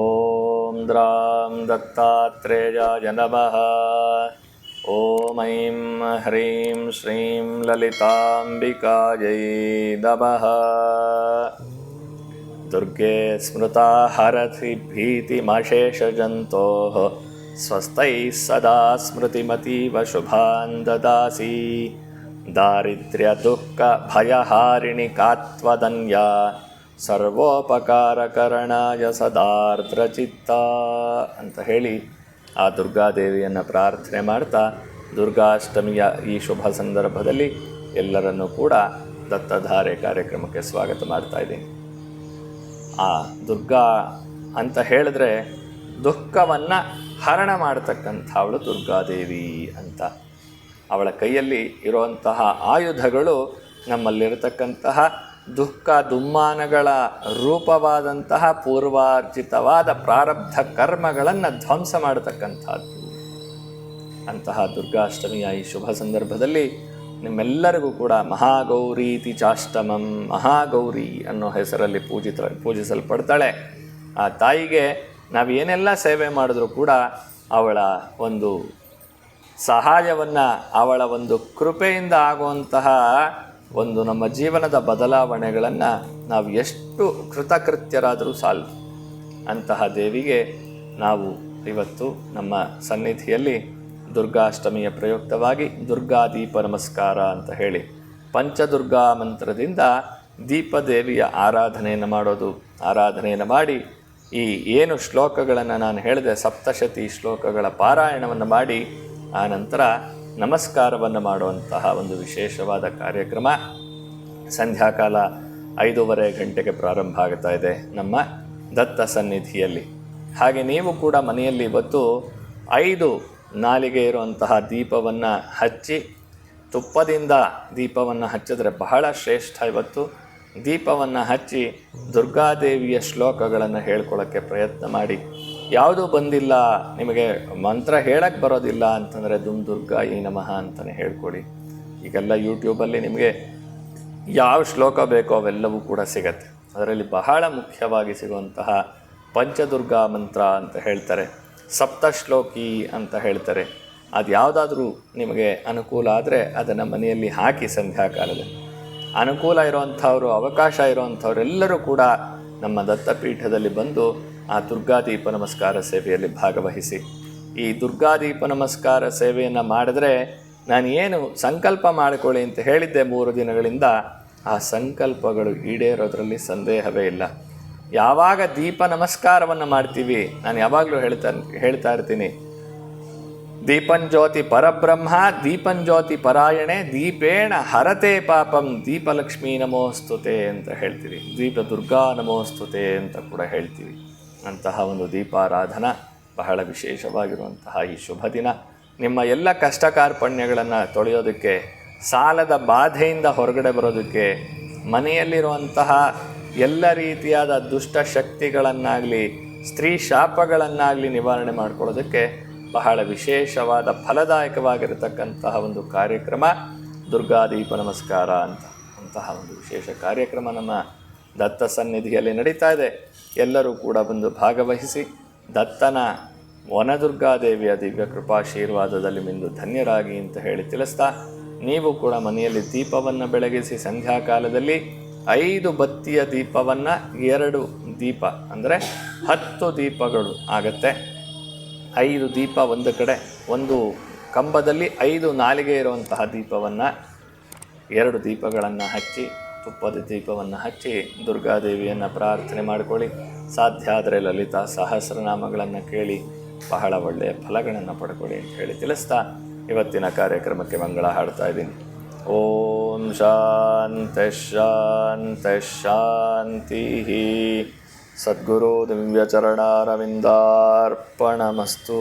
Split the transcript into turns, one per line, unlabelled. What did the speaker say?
ॐ द्रां दत्तात्रेयाय नमः ॐ ऐं ह्रीं श्रीं ललिताम्बिकायै नमः दुर्गे स्मृता हरति भीतिमशेषजन्तोः स्वस्तैः सदा स्मृतिमतीव शुभान् ददासि दारिद्र्यदुःखभयहारिणि कात्वदन्या ಸರ್ವೋಪಕಾರಕರಣಾಯ ಸದಾರ್ದ್ರಚಿತ್ತ ಅಂತ ಹೇಳಿ ಆ ದುರ್ಗಾದೇವಿಯನ್ನು ಪ್ರಾರ್ಥನೆ ಮಾಡ್ತಾ ದುರ್ಗಾಷ್ಟಮಿಯ ಈ ಶುಭ ಸಂದರ್ಭದಲ್ಲಿ ಎಲ್ಲರನ್ನೂ ಕೂಡ ದತ್ತಧಾರೆ ಕಾರ್ಯಕ್ರಮಕ್ಕೆ ಸ್ವಾಗತ ಮಾಡ್ತಾ ಇದ್ದೀನಿ ಆ ದುರ್ಗಾ ಅಂತ ಹೇಳಿದ್ರೆ ದುಃಖವನ್ನು ಹರಣ ಮಾಡತಕ್ಕಂಥವಳು ದುರ್ಗಾದೇವಿ ಅಂತ. ಅವಳ ಕೈಯಲ್ಲಿ ಇರುವಂತಹ ಆಯುಧಗಳು ನಮ್ಮಲ್ಲಿರತಕ್ಕಂತಹ ದುಃಖ ದುಮ್ಮಾನಗಳ ರೂಪವಾದಂತಹ ಪೂರ್ವಾರ್ಜಿತವಾದ ಪ್ರಾರಬ್ಧ ಕರ್ಮಗಳನ್ನು ಧ್ವಂಸ ಮಾಡತಕ್ಕಂಥದ್ದು. ಅಂತಹ ದುರ್ಗಾಷ್ಟಮಿಯ ಈ ಶುಭ ಸಂದರ್ಭದಲ್ಲಿ ನಿಮ್ಮೆಲ್ಲರಿಗೂ ಕೂಡ ಮಹಾಗೌರೀತಿ ಚಾಷ್ಟಮಂ ಮಹಾಗೌರಿ ಅನ್ನೋ ಹೆಸರಲ್ಲಿ ಪೂಜಿತ, ಪೂಜಿಸಲ್ಪಡ್ತಾಳೆ. ಆ ತಾಯಿಗೆ ನಾವು ಏನೆಲ್ಲ ಸೇವೆ ಮಾಡಿದ್ರೂ ಕೂಡ ಅವಳ ಒಂದು ಸಹಾಯವನ್ನು, ಅವಳ ಒಂದು ಕೃಪೆಯಿಂದ ಆಗುವಂತಹ ಒಂದು ನಮ್ಮ ಜೀವನದ ಬದಲಾವಣೆಗಳನ್ನು ನಾವು ಎಷ್ಟು ಕೃತಕೃತ್ಯರಾದರೂ ಸಾಲದು ಅಂತಹ ದೇವಿಗೆ ನಾವು ಇವತ್ತು ನಮ್ಮ ಸನ್ನಿಧಿಯಲ್ಲಿ ದುರ್ಗಾಷ್ಟಮಿಯ ಪ್ರಯುಕ್ತವಾಗಿ ದುರ್ಗಾ ದೀಪ ನಮಸ್ಕಾರ ಅಂತ ಹೇಳಿ ಪಂಚದುರ್ಗಾ ಮಂತ್ರದಿಂದ ದೀಪದೇವಿಯ ಆರಾಧನೆಯನ್ನು ಮಾಡೋದು, ಆರಾಧನೆಯನ್ನು ಮಾಡಿ ಈ ಏನು ಶ್ಲೋಕಗಳನ್ನು ನಾನು ಹೇಳಿದೆ, ಸಪ್ತಶತಿ ಶ್ಲೋಕಗಳ ಪಾರಾಯಣವನ್ನು ಮಾಡಿ, ಆ ನಂತರ ನಮಸ್ಕಾರವನ್ನು ಮಾಡುವಂತಹ ಒಂದು ವಿಶೇಷವಾದ ಕಾರ್ಯಕ್ರಮ ಸಂಧ್ಯಾಕಾಲ ಐದೂವರೆ ಗಂಟೆಗೆ ಪ್ರಾರಂಭ ಆಗ್ತಾ ಇದೆ ನಮ್ಮ ದತ್ತ ಸನ್ನಿಧಿಯಲ್ಲಿ. ಹಾಗೆ ನೀವು ಕೂಡ ಮನೆಯಲ್ಲಿ ಇವತ್ತು ಐದು ನಾಲಿಗೆ ಇರುವಂತಹ ದೀಪವನ್ನು ಹಚ್ಚಿ ತುಪ್ಪದಿಂದ ದೀಪವನ್ನು ಹಚ್ಚಿದ್ರೆ ಬಹಳ ಶ್ರೇಷ್ಠ ಇವತ್ತು. ದೀಪವನ್ನು ಹಚ್ಚಿ ದುರ್ಗಾದೇವಿಯ ಶ್ಲೋಕಗಳನ್ನು ಹೇಳ್ಕೊಳ್ಳೋಕ್ಕೆ ಪ್ರಯತ್ನ ಮಾಡಿ. ಯಾವುದೂ ಬಂದಿಲ್ಲ, ನಿಮಗೆ ಮಂತ್ರ ಹೇಳಕ್ಕೆ ಬರೋದಿಲ್ಲ ಅಂತಂದರೆ ದುಮ್ ದುರ್ಗಾ ಈ ನಮಃ ಅಂತಲೇ ಹೇಳ್ಕೊಳ್ಳಿ ಈಗೆಲ್ಲ ಯೂಟ್ಯೂಬಲ್ಲಿ ನಿಮಗೆ ಯಾವ ಶ್ಲೋಕ ಬೇಕೋ ಅವೆಲ್ಲವೂ ಕೂಡ ಸಿಗತ್ತೆ. ಅದರಲ್ಲಿ ಬಹಳ ಮುಖ್ಯವಾಗಿ ಸಿಗುವಂತಹ ಪಂಚದುರ್ಗಾ ಮಂತ್ರ ಅಂತ ಹೇಳ್ತಾರೆ. ಸಪ್ತಶ್ಲೋಕಿ ಅಂತ ಹೇಳ್ತಾರೆ. ಅದು ಯಾವುದಾದ್ರೂ ನಿಮಗೆ ಅನುಕೂಲ ಆದರೆ ಅದನ್ನು ಮನೆಯಲ್ಲಿ ಹಾಕಿ ಸಂಧ್ಯಾಕಾಲದಲ್ಲಿ ಅನುಕೂಲ ಇರುವಂಥವ್ರು, ಅವಕಾಶ ಇರುವಂಥವರೆಲ್ಲರೂ ಕೂಡ ನಮ್ಮ ದತ್ತಪೀಠದಲ್ಲಿ ಬಂದು ಆ ದುರ್ಗಾದೀಪ ನಮಸ್ಕಾರ ಸೇವೆಯಲ್ಲಿ ಭಾಗವಹಿಸಿ. ಈ ದುರ್ಗಾದೀಪ ನಮಸ್ಕಾರ ಸೇವೆಯನ್ನು ಮಾಡಿದ್ರೆ ನಾನು ಏನು ಸಂಕಲ್ಪ ಮಾಡಿಕೊಳ್ಳಿ ಅಂತ ಹೇಳಿದ್ದೆ ಮೂರು ದಿನಗಳಿಂದ, ಆ ಸಂಕಲ್ಪಗಳು ಈಡೇರೋದ್ರಲ್ಲಿ ಸಂದೇಹವೇ ಇಲ್ಲ. ಯಾವಾಗ ದೀಪ ನಮಸ್ಕಾರವನ್ನು ಮಾಡ್ತೀವಿ? ನಾನು ಯಾವಾಗಲೂ ಹೇಳ್ತಾ ಹೇಳ್ತಾ ಇರ್ತೀನಿ. ದೀಪಂಜ್ಯೋತಿ ಪರಬ್ರಹ್ಮ ದೀಪಂಜ್ಯೋತಿ ಪರಾಯಣೆ, ದೀಪೇಣ ಹರತೆ ಪಾಪಂ, ದೀಪಲಕ್ಷ್ಮೀ ನಮೋಸ್ತುತೆ ಅಂತ ಹೇಳ್ತೀವಿ. ದೀಪ ದುರ್ಗಾ ನಮೋಸ್ತುತೆ ಅಂತ ಕೂಡ ಹೇಳ್ತೀವಿ. ಅಂತಹ ಒಂದು ದೀಪಾರಾಧನಾ ಬಹಳ ವಿಶೇಷವಾಗಿರುವಂತಹ ಈ ಶುಭ ದಿನ. ನಿಮ್ಮ ಎಲ್ಲ ಕಷ್ಟ ಕಾರ್ಪಣ್ಯಗಳನ್ನು ತೊಳೆಯೋದಕ್ಕೆ, ಸಾಲದ ಬಾಧೆಯಿಂದ ಹೊರಗಡೆ ಬರೋದಕ್ಕೆ, ಮನೆಯಲ್ಲಿರುವಂತಹ ಎಲ್ಲ ರೀತಿಯಾದ ದುಷ್ಟ ಶಕ್ತಿಗಳನ್ನಾಗಲಿ, ಸ್ತ್ರೀ ಶಾಪಗಳನ್ನಾಗಲಿ ನಿವಾರಣೆ ಮಾಡಿಕೊಳ್ಳೋದಕ್ಕೆ ಬಹಳ ವಿಶೇಷವಾದ ಫಲದಾಯಕವಾಗಿರತಕ್ಕಂತಹ ಒಂದು ಕಾರ್ಯಕ್ರಮ, ದುರ್ಗಾದೀಪ ನಮಸ್ಕಾರ ಅಂತ. ಅಂತಹ ಒಂದು ವಿಶೇಷ ಕಾರ್ಯಕ್ರಮ ನಮ್ಮ ದತ್ತ ಸನ್ನಿಧಿಯಲ್ಲಿ ನಡೀತಾ ಇದೆ. ಎಲ್ಲರೂ ಕೂಡ ಬಂದು ಭಾಗವಹಿಸಿ, ದತ್ತನ ವನದುರ್ಗಾದೇವಿಯ ದಿವ್ಯ ಕೃಪಾಶೀರ್ವಾದದಲ್ಲಿ ಮಿಂದು ಧನ್ಯರಾಗಿ ಅಂತ ಹೇಳಿ ತಿಳಿಸ್ತಾ, ನೀವು ಕೂಡ ಮನೆಯಲ್ಲಿ ದೀಪವನ್ನು ಬೆಳಗಿಸಿ ಸಂಧ್ಯಾಕಾಲದಲ್ಲಿ ಐದು ಬತ್ತಿಯ ದೀಪವನ್ನು ಎರಡು ದೀಪ, ಅಂದರೆ ಹತ್ತು ದೀಪಗಳು ಆಗತ್ತೆ. ಐದು ದೀಪ ಒಂದು ಕಡೆ, ಒಂದು ಕಂಬದಲ್ಲಿ ಐದು ನಾಲಿಗೆ ಇರುವಂತಹ ದೀಪವನ್ನು, ಎರಡು ದೀಪಗಳನ್ನು ಹಚ್ಚಿ, ತುಪ್ಪದ ದೀಪವನ್ನು ಹಚ್ಚಿ ದುರ್ಗಾದೇವಿಯನ್ನು ಪ್ರಾರ್ಥನೆ ಮಾಡಿಕೊಳ್ಳಿ. ಸಾಧ್ಯ ಆದರೆ ಲಲಿತಾ ಸಹಸ್ರನಾಮಗಳನ್ನು ಕೇಳಿ ಬಹಳ ಒಳ್ಳೆಯ ಫಲಗಳನ್ನು ಪಡ್ಕೊಳ್ಳಿ ಅಂತ ಹೇಳಿ ತಿಳಿಸ್ತಾ ಇವತ್ತಿನ ಕಾರ್ಯಕ್ರಮಕ್ಕೆ ಮಂಗಳ ಹಾಡ್ತಾ ಇದ್ದೀನಿ. ಓಂ ಶಾಂತ ಶಾಂತ ಸದ್ಗುರು ದಿವ್ಯಚರಣಾರವಿಂದಾರ್ಪಣಮಸ್ತು.